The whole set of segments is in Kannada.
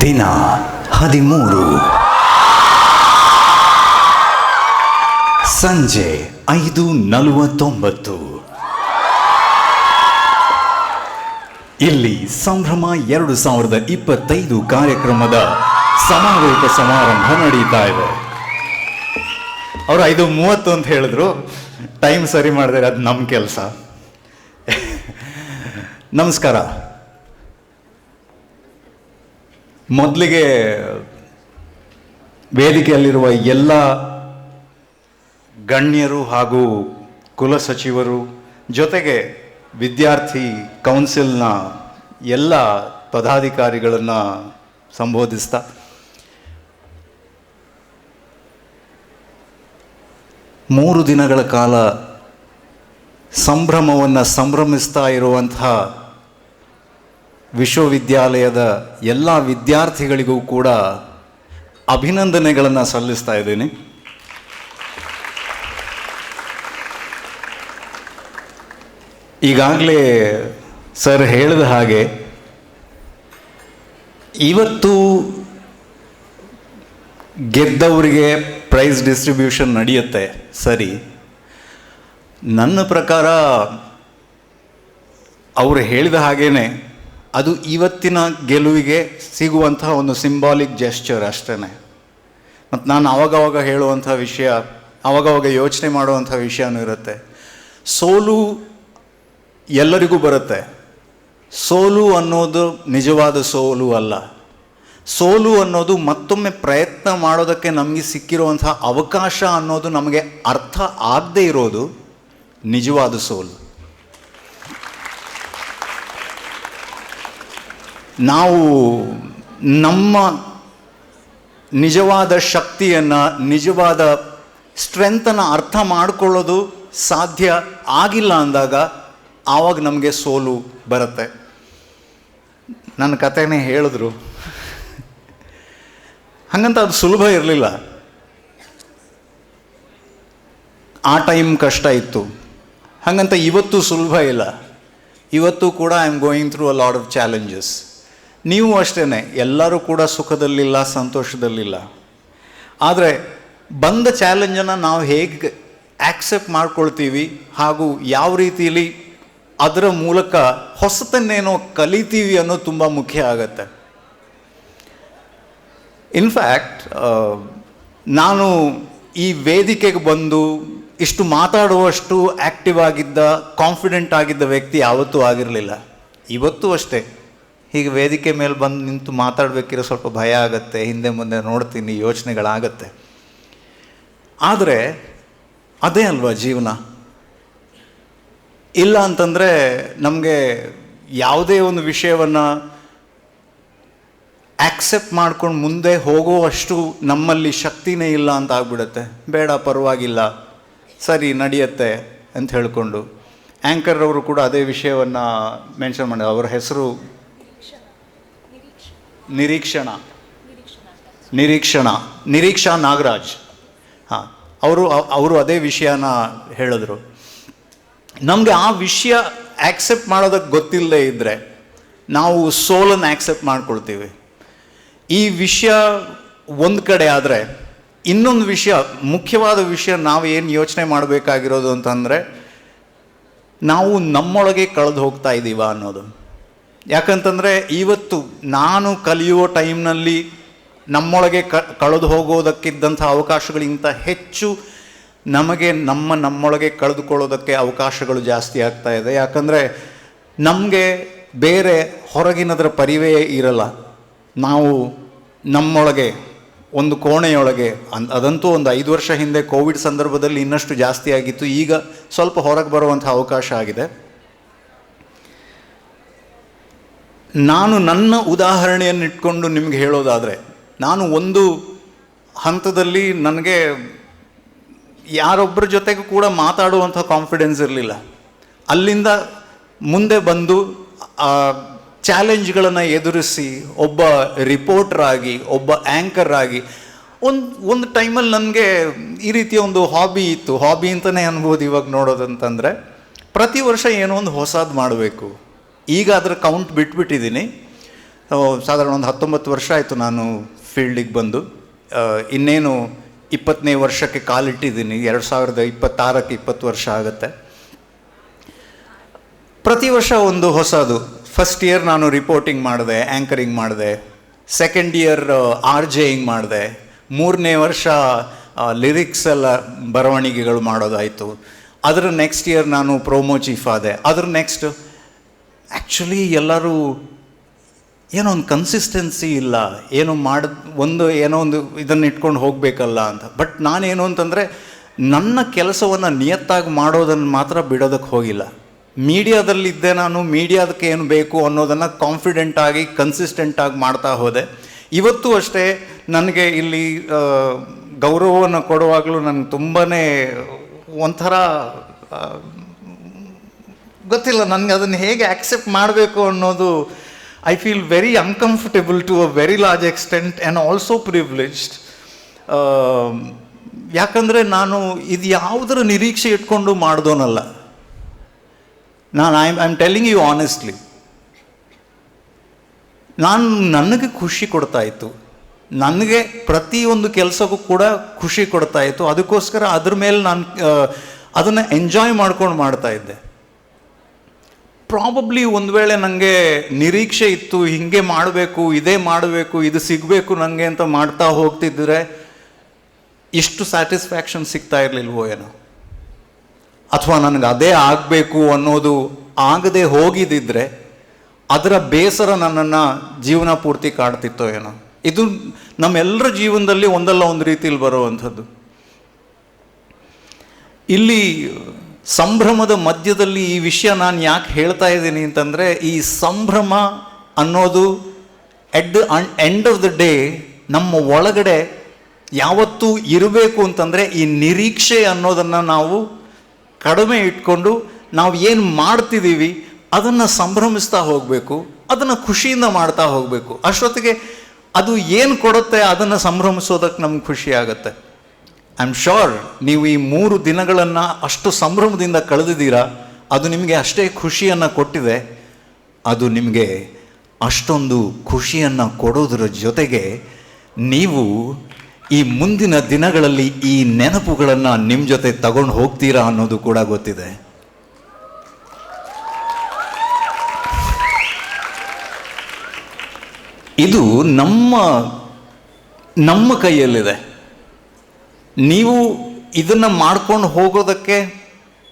ದಿನ ಹದಿಮೂರು. ಸಂಜೆ ಐದು ನಲವತ್ತೊಂಬತ್ತು. ಇಲ್ಲಿ ಸಂಭ್ರಮ ಎರಡು ಸಾವಿರದ ಇಪ್ಪತ್ತೈದು ಕಾರ್ಯಕ್ರಮದ ಸಮಾರೋಪ ಸಮಾರಂಭ ನಡೀತಾ ಇದೆ. ಅವರು ಐದು ಮೂವತ್ತು ಅಂತ ಹೇಳಿದ್ರು. ಟೈಮ್ ಸರಿ ಮಾಡಿದರೆ, ಅದು ನಮ್ಮ ಕೆಲಸ. ನಮಸ್ಕಾರ. ಮೊದಲಿಗೆ ವೇದಿಕೆಯಲ್ಲಿರುವ ಎಲ್ಲ ಗಣ್ಯರು ಹಾಗೂ ಕುಲಸಚಿವರು ಜೊತೆಗೆ ವಿದ್ಯಾರ್ಥಿ ಕೌನ್ಸಿಲ್ನ ಎಲ್ಲ ಪದಾಧಿಕಾರಿಗಳನ್ನು ಸಂಬೋಧಿಸ್ತಾ ಮೂರು ದಿನಗಳ ಕಾಲ ಸಂಭ್ರಮವನ್ನು ಸಂಭ್ರಮಿಸ್ತಾ ಇರುವಂತಹ ವಿಶ್ವವಿದ್ಯಾಲಯದ ಎಲ್ಲ ವಿದ್ಯಾರ್ಥಿಗಳಿಗೂ ಕೂಡ ಅಭಿನಂದನೆಗಳನ್ನು ಸಲ್ಲಿಸ್ತಾ ಇದ್ದೀನಿ. ಈಗಾಗಲೇ ಸರ್ ಹೇಳಿದ ಹಾಗೆ ಇವತ್ತು ಗೆದ್ದವರಿಗೆ ಪ್ರೈಸ್ ಡಿಸ್ಟ್ರಿಬ್ಯೂಷನ್ ನಡೆಯುತ್ತೆ ಸರಿ. ನನ್ನ ಪ್ರಕಾರ ಅವರು ಹೇಳಿದ ಹಾಗೇನೆ ಅದು ಇವತ್ತಿನ ಗೆಲುವಿಗೆ ಸಿಗುವಂತಹ ಒಂದು ಸಿಂಬಾಲಿಕ್ ಜೆಸ್ಚರ್ ಅಷ್ಟೇ ಮತ್ತು ನಾನು ಆವಾಗವಾಗ ಹೇಳುವಂಥ ವಿಷಯ ಆವಾಗವಾಗ ಯೋಚನೆ ಮಾಡುವಂಥ ವಿಷಯನೂ ಇರುತ್ತೆ. ಸೋಲು ಎಲ್ಲರಿಗೂ ಬರುತ್ತೆ. ಸೋಲು ಅನ್ನೋದು ನಿಜವಾದ ಸೋಲು ಅಲ್ಲ. ಸೋಲು ಅನ್ನೋದು ಮತ್ತೊಮ್ಮೆ ಪ್ರಯತ್ನ ಮಾಡೋದಕ್ಕೆ ನಮಗೆ ಸಿಕ್ಕಿರುವಂಥ ಅವಕಾಶ ಅನ್ನೋದು ನಮಗೆ ಅರ್ಥ ಆಗದೇ ಇರೋದು ನಿಜವಾದ ಸೋಲು. ನಾವು ನಮ್ಮ ನಿಜವಾದ ಶಕ್ತಿಯನ್ನು, ನಿಜವಾದ ಸ್ಟ್ರೆಂತನ್ನು ಅರ್ಥ ಮಾಡಿಕೊಳ್ಳೋದು ಸಾಧ್ಯ ಆಗಿಲ್ಲ ಅಂದಾಗ ಆವಾಗ ನಮಗೆ ಸೋಲು ಬರುತ್ತೆ. ನನ್ನ ಕಥೆನೇ ಹೇಳಿದ್ರು. ಹಾಗಂತ ಅದು ಸುಲಭ ಇರಲಿಲ್ಲ. ಆ ಟೈಮ್ ಕಷ್ಟ ಇತ್ತು. ಹಾಗಂತ ಇವತ್ತು ಸುಲಭ ಇಲ್ಲ. ಇವತ್ತು ಕೂಡ I am going through a lot of challenges ನೀವು ಅಷ್ಟೇ ಎಲ್ಲರೂ ಕೂಡ ಸುಖದಲ್ಲಿಲ್ಲ, ಸಂತೋಷದಲ್ಲಿಲ್ಲ. ಆದರೆ ಬಂದ ಚಾಲೆಂಜನ್ನು ನಾವು ಹೇಗೆ ಆಕ್ಸೆಪ್ಟ್ ಮಾಡ್ಕೊಳ್ತೀವಿ ಹಾಗೂ ಯಾವ ರೀತಿಯಲ್ಲಿ ಅದರ ಮೂಲಕ ಹೊಸತನ್ನೇನೋ ಕಲಿತೀವಿ ಅನ್ನೋದು ತುಂಬ ಮುಖ್ಯ ಆಗತ್ತೆ. ಇನ್ಫ್ಯಾಕ್ಟ್ ನಾನು ಈ ವೇದಿಕೆಗೆ ಬಂದು ಇಷ್ಟು ಮಾತಾಡುವಷ್ಟು ಆ್ಯಕ್ಟಿವ್ ಆಗಿದ್ದ ಕಾನ್ಫಿಡೆಂಟ್ ಆಗಿದ್ದ ವ್ಯಕ್ತಿ ಯಾವತ್ತೂ ಆಗಿರಲಿಲ್ಲ. ಇವತ್ತು ಅಷ್ಟೇ. ಹೀಗೆ ವೇದಿಕೆ ಮೇಲೆ ಬಂದು ನಿಂತು ಮಾತಾಡಬೇಕಿರೋ ಸ್ವಲ್ಪ ಭಯ ಆಗುತ್ತೆ, ಹಿಂದೆ ಮುಂದೆ ನೋಡ್ತೀನಿ ಯೋಚನೆಗಳಾಗತ್ತೆ. ಆದರೆ ಅದೇ ಅಲ್ವಾ ಜೀವನ? ಇಲ್ಲ ಅಂತಂದರೆ ನಮಗೆ ಯಾವುದೇ ಒಂದು ವಿಷಯವನ್ನು ಆಕ್ಸೆಪ್ಟ್ ಮಾಡ್ಕೊಂಡು ಮುಂದೆ ಹೋಗುವಷ್ಟು ನಮ್ಮಲ್ಲಿ ಶಕ್ತಿನೇ ಇಲ್ಲ ಅಂತ ಆಗ್ಬಿಡುತ್ತೆ. ಬೇಡ, ಪರವಾಗಿಲ್ಲ. ಸರಿ, ನಡೆಯುತ್ತೆ ಅಂತ ಹೇಳಿಕೊಂಡು. ಆ್ಯಂಕರ್ ಅವರು ಕೂಡ ಅದೇ ವಿಷಯವನ್ನು ಮೆನ್ಷನ್ ಮಾಡಿದ್ರು. ಅವರ ಹೆಸರು ನಿರೀಕ್ಷಣ. ನಿರೀಕ್ಷಣ ನಿರೀಕ್ಷಾ ನಾಗರಾಜ್. ಹಾಂ ಅವರು ಅವರು ಅದೇ ವಿಷಯನ ಹೇಳಿದ್ರು. ನಮಗೆ ಆ ವಿಷಯ ಆ್ಯಕ್ಸೆಪ್ಟ್ ಮಾಡೋದಕ್ಕೆ ಗೊತ್ತಿಲ್ಲದೇ ಇದ್ದರೆ ನಾವು ಸೋಲನ್ನು ಆಕ್ಸೆಪ್ಟ್ ಮಾಡ್ಕೊಳ್ತೀವಿ. ಈ ವಿಷಯ ಒಂದು ಕಡೆ ಆದರೆ ಇನ್ನೊಂದು ವಿಷಯ ಮುಖ್ಯವಾದ ವಿಷಯ ನಾವು ಏನು ಯೋಚನೆ ಮಾಡಬೇಕಾಗಿರೋದು ಅಂತಂದರೆ ನಾವು ನಮ್ಮೊಳಗೆ ಕಳೆದು ಹೋಗ್ತಾ ಇದ್ದೀವ ಅನ್ನೋದು. ಯಾಕಂತಂದರೆ ಇವತ್ತು ನಾನು ಕಲಿಯುವ ಟೈಮ್ನಲ್ಲಿ ನಮ್ಮೊಳಗೆ ಕ, ಕಳೆದು ಹೋಗೋದಕ್ಕಿದ್ದಂಥ ಅವಕಾಶಗಳಿಗಿಂತ ಹೆಚ್ಚು ನಮಗೆ ನಮ್ಮ ನಮ್ಮೊಳಗೆ ಕಳೆದುಕೊಳ್ಳೋದಕ್ಕೆ ಅವಕಾಶಗಳು ಜಾಸ್ತಿ ಆಗ್ತಾ ಇದೆ. ಯಾಕಂದರೆ ನಮಗೆ ಬೇರೆ ಹೊರಗಿನದರ ಪರಿವೇ ಇರಲ್ಲ. ನಾವು ನಮ್ಮೊಳಗೆ ಒಂದು ಕೋಣೆಯೊಳಗೆ ಅನ್, ಅದಂತೂ ಒಂದು ಐದು ವರ್ಷ ಹಿಂದೆ ಕೋವಿಡ್ ಸಂದರ್ಭದಲ್ಲಿ ಇನ್ನಷ್ಟು ಜಾಸ್ತಿ ಆಗಿತ್ತು. ಈಗ ಸ್ವಲ್ಪ ಹೊರಗೆ ಬರುವಂಥ ಅವಕಾಶ ಆಗಿದೆ. ನಾನು ನನ್ನ ಉದಾಹರಣೆಯನ್ನು ಇಟ್ಕೊಂಡು ನಿಮ್ಗೆ ಹೇಳೋದಾದರೆ, ನಾನು ಒಂದು ಹಂತದಲ್ಲಿ ನನಗೆ ಯಾರೊಬ್ಬರ ಜೊತೆಗೂ ಕೂಡ ಮಾತಾಡುವಂಥ ಕಾನ್ಫಿಡೆನ್ಸ್ ಇರಲಿಲ್ಲ. ಅಲ್ಲಿಂದ ಮುಂದೆ ಬಂದು ಚಾಲೆಂಜ್ಗಳನ್ನು ಎದುರಿಸಿ, ಒಬ್ಬ ರಿಪೋರ್ಟರ್ ಆಗಿ, ಒಬ್ಬ ಆ್ಯಂಕರ್ ಆಗಿ, ಒಂದು ಒಂದು ಟೈಮಲ್ಲಿ ನನಗೆ ಈ ರೀತಿಯ ಒಂದು ಹಾಬಿ ಇತ್ತು. ಹಾಬಿ ಅಂತಲೇ ಅನ್ಬೋದು ಇವಾಗ ನೋಡೋದಂತಂದರೆ, ಪ್ರತಿ ವರ್ಷ ಏನೋ ಒಂದು ಹೊಸದು ಮಾಡಬೇಕು. ಈಗ ಅದರ ಕೌಂಟ್ ಬಿಟ್ಬಿಟ್ಟಿದ್ದೀನಿ ಸಾಧಾರಣ ಒಂದು ಹತ್ತೊಂಬತ್ತು ವರ್ಷ ಆಯಿತು ನಾನು ಫೀಲ್ಡಿಗೆ ಬಂದು. ಇನ್ನೇನು ಇಪ್ಪತ್ತನೇ ವರ್ಷಕ್ಕೆ ಕಾಲಿಟ್ಟಿದ್ದೀನಿ ಎರಡು ಸಾವಿರದ ಇಪ್ಪತ್ತಾರಕ್ಕೆ ಇಪ್ಪತ್ತು ವರ್ಷ ಆಗುತ್ತೆ. ಪ್ರತಿ ವರ್ಷ ಒಂದು ಹೊಸದು. ಫಸ್ಟ್ ಇಯರ್ ನಾನು ರಿಪೋರ್ಟಿಂಗ್ ಮಾಡಿದೆ ಆ್ಯಂಕರಿಂಗ್ ಮಾಡಿದೆ. ಸೆಕೆಂಡ್ ಇಯರ್ ಆರ್ ಜೆಯಿಂಗ್ ಮಾಡಿದೆ. ಮೂರನೇ ವರ್ಷ ಲಿರಿಕ್ಸ್ ಎಲ್ಲ ಬರವಣಿಗೆಗಳು ಮಾಡೋದಾಯಿತು. ಅದರ ನೆಕ್ಸ್ಟ್ ಇಯರ್ ನಾನು ಪ್ರೋಮೋ ಚೀಫ್ ಆದೆ. ಅದ್ರ ನೆಕ್ಸ್ಟ್ ಆ್ಯಕ್ಚುಲಿ ಎಲ್ಲರೂ ಏನೋ ಒಂದು ಕನ್ಸಿಸ್ಟೆನ್ಸಿ ಇಲ್ಲ. ಏನೋ ಮಾಡ, ಒಂದು ಏನೋ ಒಂದು ಇದನ್ನು ಇಟ್ಕೊಂಡು ಹೋಗಬೇಕಲ್ಲ ಅಂತ. ಬಟ್ ನಾನೇನು ಅಂತಂದರೆ, ನನ್ನ ಕೆಲಸವನ್ನು ನಿಯತ್ತಾಗಿ ಮಾಡೋದನ್ನು ಮಾತ್ರ ಬಿಡೋದಕ್ಕೆ ಹೋಗಿಲ್ಲ. ಮೀಡಿಯಾದಲ್ಲಿದ್ದೆ ನಾನು ಮೀಡಿಯಾದಕ್ಕೆ ಏನು ಬೇಕು ಅನ್ನೋದನ್ನು ಕಾನ್ಫಿಡೆಂಟಾಗಿ ಕನ್ಸಿಸ್ಟೆಂಟಾಗಿ ಮಾಡ್ತಾ ಹೋದೆ. ಇವತ್ತು ಅಷ್ಟೇ ನನಗೆ ಇಲ್ಲಿ ಗೌರವವನ್ನು ಕೊಡುವಾಗಲೂ ನನಗೆ ತುಂಬಾ ಒಂಥರ ಗೊತ್ತಿಲ್ಲ, ನನಗೆ ಅದನ್ನು ಹೇಗೆ ಆಕ್ಸೆಪ್ಟ್ ಮಾಡಬೇಕು ಅನ್ನೋದು I feel very uncomfortable to a very large extent and also privileged ಯಾಕಂದರೆ ನಾನು ಇದು ಯಾವುದರ ನಿರೀಕ್ಷೆ ಇಟ್ಕೊಂಡು ಮಾಡ್ದೋನಲ್ಲ. ನಾನು I I am telling you honestly ನಾನು ನನಗೆ ಖುಷಿ ಕೊಡ್ತಾ ಇತ್ತು. ನನಗೆ ಪ್ರತಿಯೊಂದು ಕೆಲಸಕ್ಕೂ ಕೂಡ ಖುಷಿ ಕೊಡ್ತಾ ಇತ್ತು. ಅದಕ್ಕೋಸ್ಕರ ಅದ್ರ ಮೇಲೆ ನಾನು ಅದನ್ನು ಎಂಜಾಯ್ ಮಾಡ್ಕೊಂಡು ಮಾಡ್ತಾ ಇದ್ದೆ. ಪ್ರಾಬಬ್ಲಿ ಒಂದು ವೇಳೆ ನನಗೆ ನಿರೀಕ್ಷೆ ಇತ್ತು, ಹಿಂಗೆ ಮಾಡಬೇಕು, ಇದೇ ಮಾಡಬೇಕು, ಇದು ಸಿಗಬೇಕು ನನಗೆ ಅಂತ ಮಾಡ್ತಾ ಹೋಗ್ತಿದ್ದರೆ ಇಷ್ಟು ಸ್ಯಾಟಿಸ್ಫ್ಯಾಕ್ಷನ್ ಸಿಗ್ತಾ ಇರಲಿಲ್ವೋ ಏನೋ? ಅಥವಾ ನನಗೆ ಅದೇ ಆಗಬೇಕು ಅನ್ನೋದು ಆಗದೆ ಹೋಗಿದ್ದಿದ್ರೆ ಅದರ ಬೇಸರ ನನ್ನನ್ನು ಜೀವನ ಪೂರ್ತಿ ಕಾಡ್ತಿತ್ತೋ ಏನೋ? ಇದು ನಮ್ಮೆಲ್ಲರ ಜೀವನದಲ್ಲಿ ಒಂದಲ್ಲ ಒಂದು ರೀತಿಯಲ್ಲಿ ಬರುವಂಥದ್ದು. ಇಲ್ಲಿ ಸಂಭ್ರಮದ ಮಧ್ಯದಲ್ಲಿ ಈ ವಿಷಯ ನಾನು ಯಾಕೆ ಹೇಳ್ತಾ ಇದ್ದೀನಿ ಅಂತಂದರೆ, ಈ ಸಂಭ್ರಮ ಅನ್ನೋದು at the end of the day ನಮ್ಮ ಒಳಗಡೆ ಯಾವತ್ತೂ ಇರಬೇಕು ಅಂತಂದರೆ, ಈ ನಿರೀಕ್ಷೆ ಅನ್ನೋದನ್ನು ನಾವು ಕಡಿಮೆ ಇಟ್ಕೊಂಡು ನಾವು ಏನು ಮಾಡ್ತಿದ್ದೀವಿ ಅದನ್ನು ಸಂಭ್ರಮಿಸ್ತಾ ಹೋಗಬೇಕು, ಅದನ್ನು ಖುಷಿಯಿಂದ ಮಾಡ್ತಾ ಹೋಗಬೇಕು. ಅಷ್ಟೊತ್ತಿಗೆ ಅದು ಏನು ಕೊಡುತ್ತೆ ಅದನ್ನು ಸಂಭ್ರಮಿಸೋದಕ್ಕೆ ನಮ್ಗೆ ಖುಷಿ ಆಗುತ್ತೆ. ಐ ಆಮ್ ಶೋರ್ ನೀವು ಈ ಮೂರು ದಿನಗಳನ್ನು ಅಷ್ಟು ಸಂಭ್ರಮದಿಂದ ಕಳೆದಿದ್ದೀರಾ? ಅದು ನಿಮಗೆ ಅಷ್ಟೇ ಖುಷಿಯನ್ನು ಕೊಟ್ಟಿದೆ. ಅದು ನಿಮಗೆ ಅಷ್ಟೊಂದು ಖುಷಿಯನ್ನು ಕೊಡೋದರ ಜೊತೆಗೆ ನೀವು ಈ ಮುಂದಿನ ದಿನಗಳಲ್ಲಿ ಈ ನೆನಪುಗಳನ್ನು ನಿಮ್ಮ ಜೊತೆ ತಗೊಂಡು ಹೋಗ್ತೀರಾ ಅನ್ನೋದು ಕೂಡ ಗೊತ್ತಿದೆ. ಇದು ನಮ್ಮ ನಮ್ಮ ಕೈಯಲ್ಲಿದೆ. ನೀವು ಇದನ್ನು ಮಾಡ್ಕೊಂಡು ಹೋಗೋದಕ್ಕೆ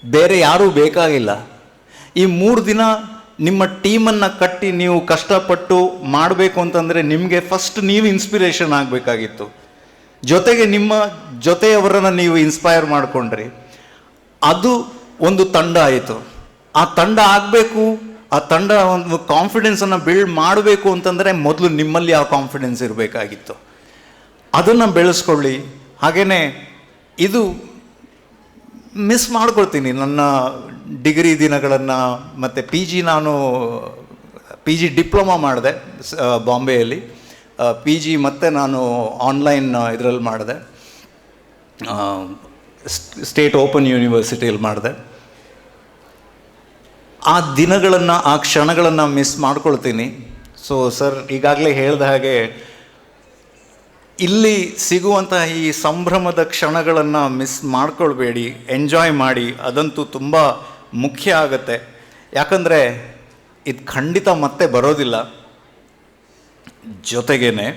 ಬೇರೆ ಯಾರೂ ಬೇಕಾಗಿಲ್ಲ. ಈ ಮೂರು ದಿನ ನಿಮ್ಮ ಟೀಮನ್ನು ಕಟ್ಟಿ ನೀವು ಕಷ್ಟಪಟ್ಟು ಮಾಡಬೇಕು ಅಂತಂದರೆ ನಿಮಗೆ ಫಸ್ಟ್ ನೀವು ಇನ್ಸ್ಪಿರೇಷನ್ ಆಗಬೇಕಾಗಿತ್ತು. ಜೊತೆಗೆ ನಿಮ್ಮ ಜೊತೆಯವರನ್ನು ನೀವು ಇನ್ಸ್ಪೈರ್ ಮಾಡಿಕೊಂಡ್ರಿ. ಅದು ಒಂದು ತಂಡ ಆಯಿತು. ಆ ತಂಡ ಆಗಬೇಕು, ಆ ತಂಡ ಒಂದು ಕಾನ್ಫಿಡೆನ್ಸನ್ನು ಬಿಲ್ಡ್ ಮಾಡಬೇಕು ಅಂತಂದರೆ ಮೊದಲು ನಿಮ್ಮಲ್ಲಿ ಆ ಕಾನ್ಫಿಡೆನ್ಸ್ ಇರಬೇಕಾಗಿತ್ತು. ಅದನ್ನು ಬೆಳೆಸ್ಕೊಳ್ಳಿ. ಹಾಗೆಯೇ ಇದು ಮಿಸ್ ಮಾಡ್ಕೊಳ್ತೀನಿ ನನ್ನ ಡಿಗ್ರಿ ದಿನಗಳನ್ನು, ಮತ್ತು ಪಿ ಜಿ ನಾನು ಪಿ ಜಿ ಡಿಪ್ಲೊಮಾ ಮಾಡಿದೆ ಬಾಂಬೆಯಲ್ಲಿ. ಪಿ ಜಿ ಮತ್ತೆ ನಾನು ಆನ್ಲೈನ್ ಇದರಲ್ಲಿ ಮಾಡಿದೆ. ಸ್ಟೇಟ್ ಓಪನ್ ಯೂನಿವರ್ಸಿಟಿಯಲ್ಲಿ ಮಾಡಿದೆ. ಆ ದಿನಗಳನ್ನು, ಆ ಕ್ಷಣಗಳನ್ನು ಮಿಸ್ ಮಾಡ್ಕೊಳ್ತೀನಿ. ಸೊ ಸರ್ ಈಗಾಗಲೇ ಹೇಳಿದ ಹಾಗೆ ಇಲ್ಲಿ ಸಿಗುವಂತಹ ಈ ಸಂಭ್ರಮದ ಕ್ಷಣಗಳನ್ನು ಮಿಸ್ ಮಾಡ್ಕೊಳ್ಬೇಡಿ ಎಂಜಾಯ್ ಮಾಡಿ, ಅದಂತೂ ತುಂಬ ಮುಖ್ಯ ಆಗುತ್ತೆ. ಯಾಕಂದರೆ ಇದು ಖಂಡಿತ ಮತ್ತೆ ಬರೋದಿಲ್ಲ. ಜೊತೆಗೇನೆ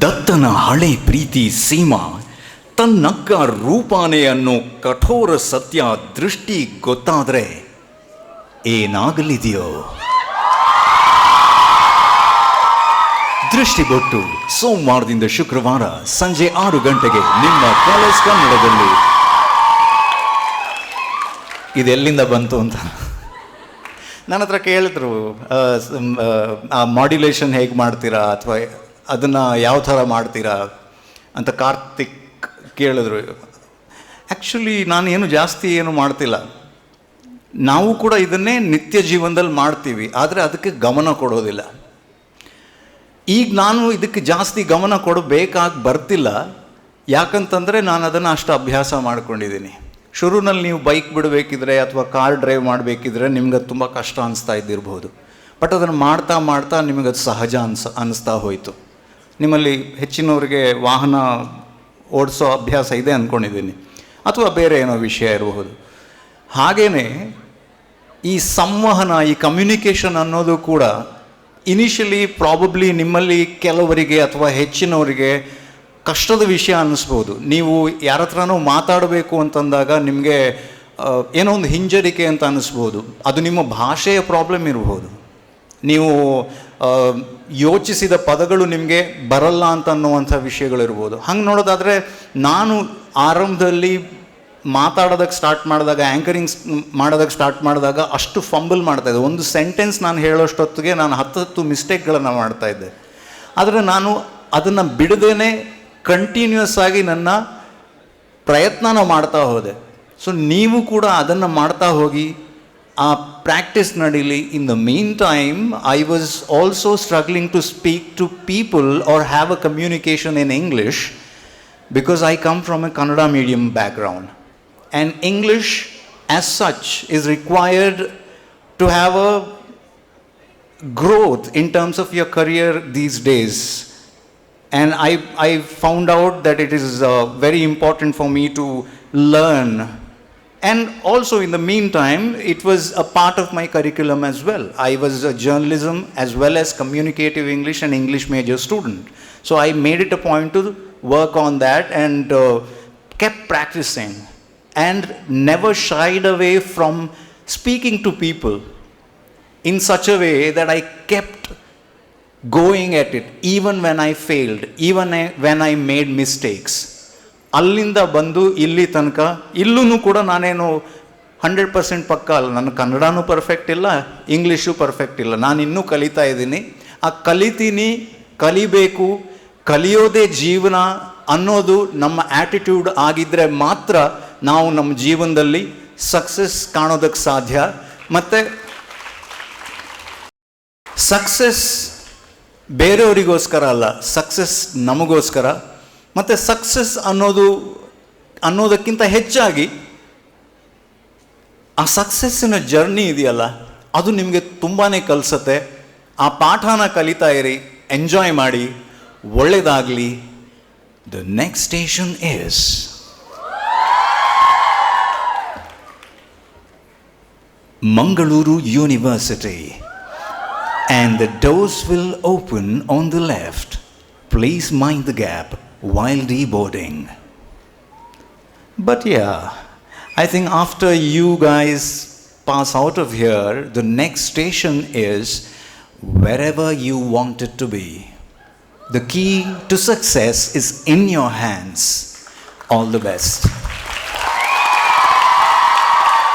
ದತ್ತನ ಹಳೆ ಪ್ರೀತಿ ಸೀಮಾ ತನ್ನಕ್ಕ ರೂಪಾನೆ ಅನ್ನೋ ಕಠೋರ ಸತ್ಯ ದೃಷ್ಟಿ ಗೊತ್ತಾದರೆ ಏನಾಗಲಿದೆಯೋ? ದೃಷ್ಟಿಗೊಟ್ಟು ಸೋಮವಾರದಿಂದ ಶುಕ್ರವಾರ ಸಂಜೆ ಆರು ಗಂಟೆಗೆ ನಿಮ್ಮ ಕಾಲೇಜ್ ಕನ್ನಡದಲ್ಲಿ. ಇದೆಲ್ಲಿಂದ ಬಂತು ಅಂತ? ನನ್ನ ಹತ್ರ ಕೇಳಿದ್ರು ಆ, ಮಾಡ್ಯುಲೇಷನ್ ಹೇಗೆ ಮಾಡ್ತೀರಾ ಅಥವಾ ಅದನ್ನು ಯಾವ ಥರ ಮಾಡ್ತೀರಾ ಅಂತ ಕಾರ್ತಿಕ್ ಕೇಳಿದ್ರು. ಆ್ಯಕ್ಚುಲಿ ನಾನು ಏನು ಜಾಸ್ತಿ ಏನು ಮಾಡ್ತಿಲ್ಲ. ನಾವು ಕೂಡ ಇದನ್ನೇ ನಿತ್ಯ ಜೀವನದಲ್ಲಿ ಮಾಡ್ತೀವಿ ಆದರೆ ಅದಕ್ಕೆ ಗಮನ ಕೊಡೋದಿಲ್ಲ. ಈಗ ನಾನು ಇದಕ್ಕೆ ಜಾಸ್ತಿ ಗಮನ ಕೊಡಬೇಕಾಗಿ ಬರ್ತಿಲ್ಲ. ಯಾಕಂತಂದರೆ ನಾನು ಅದನ್ನು ಅಷ್ಟು ಅಭ್ಯಾಸ ಮಾಡ್ಕೊಂಡಿದ್ದೀನಿ. ಶುರುನಲ್ಲಿ ನೀವು ಬೈಕ್ ಬಿಡಬೇಕಿದ್ರೆ ಅಥವಾ ಕಾರ್ ಡ್ರೈವ್ ಮಾಡಬೇಕಿದ್ರೆ ನಿಮ್ಗೆ ಅದು ತುಂಬ ಕಷ್ಟ ಅನಿಸ್ತಾ ಇದ್ದಿರ್ಬೋದು. ಬಟ್ ಅದನ್ನು ಮಾಡ್ತಾ ಮಾಡ್ತಾ ನಿಮಗೆ ಅದು ಸಹಜ ಅನ್ಸ ಅನ್ನಿಸ್ತಾ ಹೋಯಿತು. ನಿಮ್ಮಲ್ಲಿ ಹೆಚ್ಚಿನವರಿಗೆ ವಾಹನ ಓಡಿಸೋ ಅಭ್ಯಾಸ ಇದೆ ಅಂದ್ಕೊಂಡಿದ್ದೀನಿ ಅಥವಾ ಬೇರೆ ಏನೋ ವಿಷಯ ಇರಬಹುದು. ಹಾಗೆಯೇ ಈ ಸಂವಹನ, ಈ ಕಮ್ಯುನಿಕೇಷನ್ ಅನ್ನೋದು ಕೂಡ ಇನಿಷಿಯಲಿ ಪ್ರಾಬಬ್ಲಿ ನಿಮ್ಮಲ್ಲಿ ಕೆಲವರಿಗೆ ಅಥವಾ ಹೆಚ್ಚಿನವರಿಗೆ ಕಷ್ಟದ ವಿಷಯ ಅನ್ನಿಸ್ಬೋದು. ನೀವು ಯಾರ ಹತ್ರನೂ ಮಾತಾಡಬೇಕು ಅಂತಂದಾಗ ನಿಮಗೆ ಏನೋ ಒಂದು ಹಿಂಜರಿಕೆ ಅಂತ ಅನ್ನಿಸ್ಬೋದು. ಅದು ನಿಮ್ಮ ಭಾಷೆಯ ಪ್ರಾಬ್ಲಮ್ ಇರಬಹುದು ನೀವು ಯೋಚಿಸಿದ ಪದಗಳು ನಿಮಗೆ ಬರಲ್ಲ ಅಂತ ಅನ್ನುವಂಥ ವಿಷಯಗಳಿರ್ಬೋದು. ಹಂಗೆ ನೋಡೋದಾದರೆ ನಾನು ಆರಂಭದಲ್ಲಿ ಮಾತಾಡೋದಕ್ಕೆ ಸ್ಟಾರ್ಟ್ ಮಾಡಿದಾಗ ಆ್ಯಂಕರಿಂಗ್ ಮಾಡೋದಕ್ಕೆ ಸ್ಟಾರ್ಟ್ ಮಾಡಿದಾಗ ಅಷ್ಟು ಫಂಬಲ್ ಮಾಡ್ತಾಯಿದ್ದೆ ಒಂದು ಸೆಂಟೆನ್ಸ್ ನಾನು ಹೇಳೋಷ್ಟೊತ್ತಿಗೆ ನಾನು ಹತ್ತತ್ತು ಮಿಸ್ಟೇಕ್ಗಳನ್ನು ಮಾಡ್ತಾಯಿದ್ದೆ ಆದರೆ ನಾನು ಅದನ್ನು ಬಿಡದೇ ಕಂಟಿನ್ಯೂಸ್ ಆಗಿ ನನ್ನ ಪ್ರಯತ್ನನ ಮಾಡ್ತಾ ಹೋದೆ. ಸೊ ನೀವು ಕೂಡ ಅದನ್ನು ಮಾಡ್ತಾ ಹೋಗಿ, ಆ ಪ್ರಾಕ್ಟೀಸ್ ನಡೀಲಿ. In the mean time I was also struggling to speak to people or have a communication in English because I come from a Kannada medium background. And English, as such, is required to have a growth in terms of your career these days. And I, I found out that it is uh, very important for me to learn. And also, in the meantime, it was a part of my curriculum as well. I was a journalism as well as communicative English and English major student. So I made it a point to work on that and uh, kept practicing and never shied away from speaking to people in such a way that I kept going at it even when I failed, even when I made mistakes. ಅಲ್ಲಿಂದ ಬಂದು ಇಲ್ಲಿ ತನಕ ಇಲ್ಲೂ ಕೂಡ ನಾನೇನು ಹಂಡ್ರೆಡ್ ಪರ್ಸೆಂಟ್ ಪಕ್ಕ ಅಲ್ಲ. ನನ್ನ ಕನ್ನಡನೂ ಪರ್ಫೆಕ್ಟ್ ಇಲ್ಲ ಇಂಗ್ಲೀಷು ಪರ್ಫೆಕ್ಟ್ ಇಲ್ಲ. ನಾನು ಇನ್ನೂ ಕಲಿತಾ ಇದ್ದೀನಿ. ಆ ಕಲಿತೀನಿ ಕಲಿಬೇಕು ಕಲಿಯೋದೇ ಜೀವನ ಅನ್ನೋದು ನಮ್ಮ ಆ್ಯಟಿಟ್ಯೂಡ್ ಆಗಿದ್ದರೆ ಮಾತ್ರ ನಾವು ನಮ್ಮ ಜೀವನದಲ್ಲಿ ಸಕ್ಸಸ್ ಕಾಣೋದಕ್ಕೆ ಸಾಧ್ಯ. ಮತ್ತು ಸಕ್ಸಸ್ ಬೇರೆಯವರಿಗೋಸ್ಕರ ಅಲ್ಲ ಸಕ್ಸಸ್ ನಮಗೋಸ್ಕರ. ಮತ್ತು ಸಕ್ಸಸ್ ಅನ್ನೋದು, ಅನ್ನೋದಕ್ಕಿಂತ ಹೆಚ್ಚಾಗಿ ಆ ಸಕ್ಸಸ್ಸಿನ ಜರ್ನಿ ಇದೆಯಲ್ಲ, ಅದು ನಿಮಗೆ ತುಂಬಾ ಕಲಿಸತ್ತೆ. ಆ ಪಾಠನ ಕಲಿತಾ ಇರಿ ಎಂಜಾಯ್ ಮಾಡಿ ಒಳ್ಳೆಯದಾಗಲಿ the next station is Mangaluru University. And the doors will open on the left. Please mind the gap while deboarding. But yeah, I think after you guys pass out of here, the next station is wherever you want it to be. The key to success is in your hands. All the best.